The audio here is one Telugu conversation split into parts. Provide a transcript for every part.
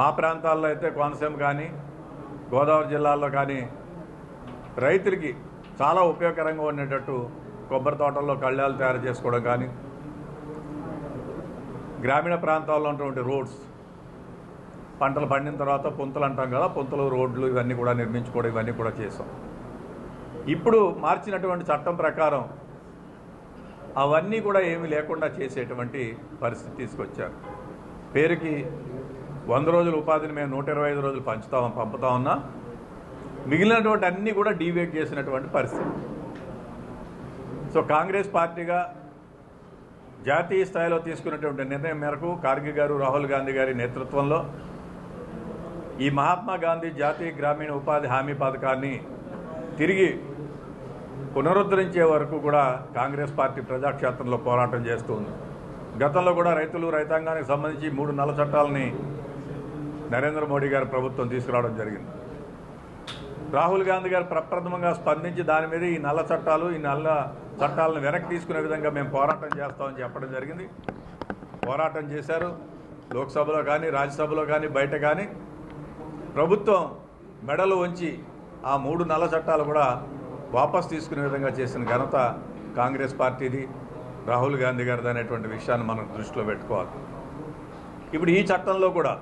మా ప్రాంతాల్లో అయితే కోనసీమ కానీ గోదావరి జిల్లాల్లో కానీ రైతులకి చాలా ఉపయోగకరంగా ఉండేటట్టు కొబ్బరి తోటల్లో కళ్యాలు తయారు చేసుకోవడం కానీ గ్రామీణ ప్రాంతాల్లో ఉన్నటువంటి రోడ్స్ పంటలు పండిన తర్వాత పుంతలు అంటాం కదా పుంతలు రోడ్లు ఇవన్నీ కూడా నిర్మించుకోవడం ఇవన్నీ కూడా చేసాం. ఇప్పుడు మార్చినటువంటి చట్టం ప్రకారం అవన్నీ కూడా ఏమీ లేకుండా చేసేటువంటి పరిస్థితి తీసుకొచ్చారు. పేరుకి వంద రోజుల ఉపాధిని మేము నూట ఇరవై ఐదు రోజులు పంచుతా పంపుతా ఉన్నా మిగిలినటువంటి అన్నీ కూడా డీవేట్ చేసినటువంటి పరిస్థితి. సో కాంగ్రెస్ పార్టీగా జాతీయ స్థాయిలో తీసుకున్నటువంటి నిర్ణయం మేరకు కార్గి గారు రాహుల్ గాంధీ గారి నేతృత్వంలో ఈ మహాత్మా గాంధీ జాతీయ గ్రామీణ ఉపాధి హామీ పథకాన్ని తిరిగి పునరుద్ధరించే వరకు కూడా కాంగ్రెస్ పార్టీ ప్రజాక్షేత్రంలో పోరాటం చేస్తుంది గతంలో కూడా రైతులు రైతాంగానికి సంబంధించి మూడు నల్ల చట్టాలని నరేంద్ర మోడీ గారి ప్రభుత్వం తీసుకురావడం జరిగింది. రాహుల్ గాంధీ గారు ప్రప్రథమంగా స్పందించి దాని మీద ఈ నల్ల చట్టాలు ఈ నల్ల చట్టాలను వెనక్కి తీసుకునే విధంగా మేము పోరాటం చేస్తామని చెప్పడం జరిగింది. పోరాటం చేశారు. లోక్సభలో కానీ రాజ్యసభలో కానీ బయట కానీ ప్రభుత్వం మెడలు వంచి ఆ మూడు నల్ల చట్టాలు కూడా వాపస్ తీసుకునే విధంగా చేసిన ఘనత కాంగ్రెస్ పార్టీది రాహుల్ గాంధీ గారిది అనేటువంటి విషయాన్ని మనం దృష్టిలో పెట్టుకోవాలి. ఇప్పుడు ఈ చట్టంలో కూడా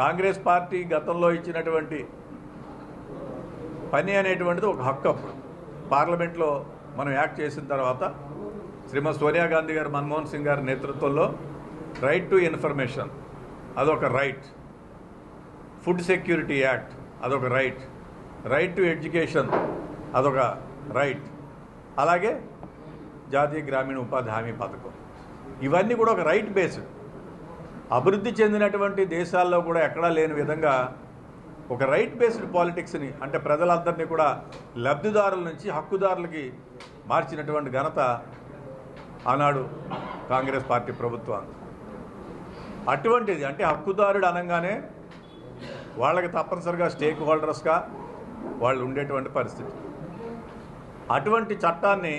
కాంగ్రెస్ పార్టీ గతంలో ఇచ్చినటువంటి పని అనేటువంటిది ఒక హక్కు అప్పుడు. పార్లమెంట్లో మనం యాక్ట్ చేసిన తర్వాత శ్రీమతి సోనియా గాంధీ గారు మన్మోహన్ సింగ్ గారి నేతృత్వంలో రైట్ టు ఇన్ఫర్మేషన్ అదొక రైట్ ఫుడ్ సెక్యూరిటీ యాక్ట్ అదొక రైట్ రైట్ టు ఎడ్యుకేషన్ అదొక రైట్ అలాగే జాతీయ గ్రామీణ ఉపాధి హామీ పథకం. ఇవన్నీ కూడా ఒక రైట్ బేస్డ్ అభివృద్ధి చెందినటువంటి దేశాల్లో కూడా ఎక్కడా లేని విధంగా ఒక రైట్ బేస్డ్ పాలిటిక్స్ని అంటే ప్రజలందరినీ కూడా లబ్ధిదారుల నుంచి హక్కుదారులకి మార్చినటువంటి ఘనత ఆనాడు కాంగ్రెస్ పార్టీ ప్రభుత్వం అటువంటిది అంటే హక్కుదారుడు అనగానే వాళ్ళకి తప్పనిసరిగా స్టేక్ హోల్డర్స్గా వాళ్ళు ఉండేటువంటి పరిస్థితి. అటువంటి చట్టాన్ని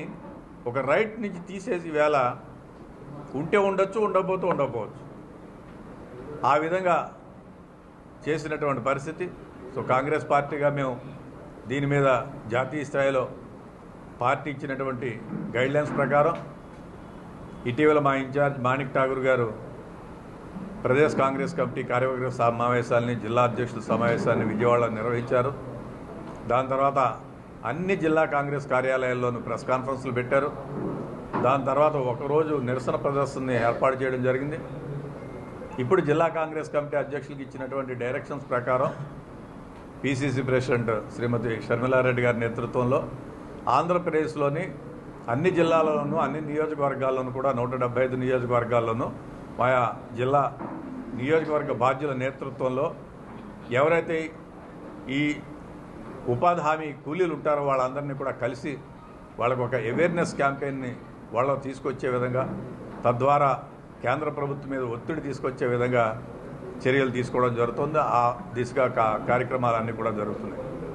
ఒక రైట్ నుంచి తీసేసి వేళ ఉంటే ఉండొచ్చు ఉండకపోతే ఉండకపోవచ్చు. ఆ విధంగా చేసినటువంటి పరిస్థితి. సో కాంగ్రెస్ పార్టీగా మేము దీని మీద జాతీయ స్థాయిలో పార్టీ ఇచ్చినటువంటి గైడ్లైన్స్ ప్రకారం ఇటీవల మా ఇన్ఛార్జ్ మాణిక్ ఠాగూర్ గారు ప్రదేశ్ కాంగ్రెస్ కమిటీ కార్యవర్గ సమావేశాలని జిల్లా అధ్యక్షుల సమావేశాన్ని విజయవాడలో నిర్వహించారు. దాని తర్వాత అన్ని జిల్లా కాంగ్రెస్ కార్యాలయాల్లోనూ ప్రెస్ కాన్ఫరెన్స్లు పెట్టారు. దాని తర్వాత ఒకరోజు నిరసన ప్రదర్శనని ఏర్పాటు చేయడం జరిగింది. ఇప్పుడు జిల్లా కాంగ్రెస్ కమిటీ అధ్యక్షులకు ఇచ్చినటువంటి డైరెక్షన్స్ ప్రకారం పిసిసి ప్రెసిడెంట్ శ్రీమతి షర్మిలారెడ్డి గారి నేతృత్వంలో ఆంధ్రప్రదేశ్లోని అన్ని జిల్లాలలోనూ అన్ని నియోజకవర్గాల్లోనూ కూడా నూట డెబ్బై ఐదు నియోజకవర్గాల్లోనూ ఆయా జిల్లా నియోజకవర్గ బాధ్యుల నేతృత్వంలో ఎవరైతే ఈ ఉపాధి హామీ కూలీలు ఉంటారో వాళ్ళందరినీ కూడా కలిసి వాళ్ళకు ఒక అవేర్నెస్ క్యాంపెయిన్ని వాళ్ళు తీసుకొచ్చే విధంగా తద్వారా కేంద్ర ప్రభుత్వం మీద ఒత్తిడి తీసుకొచ్చే విధంగా చర్యలు తీసుకోవడం జరుగుతుంది. ఆ దిశగా కా కార్యక్రమాలన్నీ కూడా జరుగుతున్నాయి.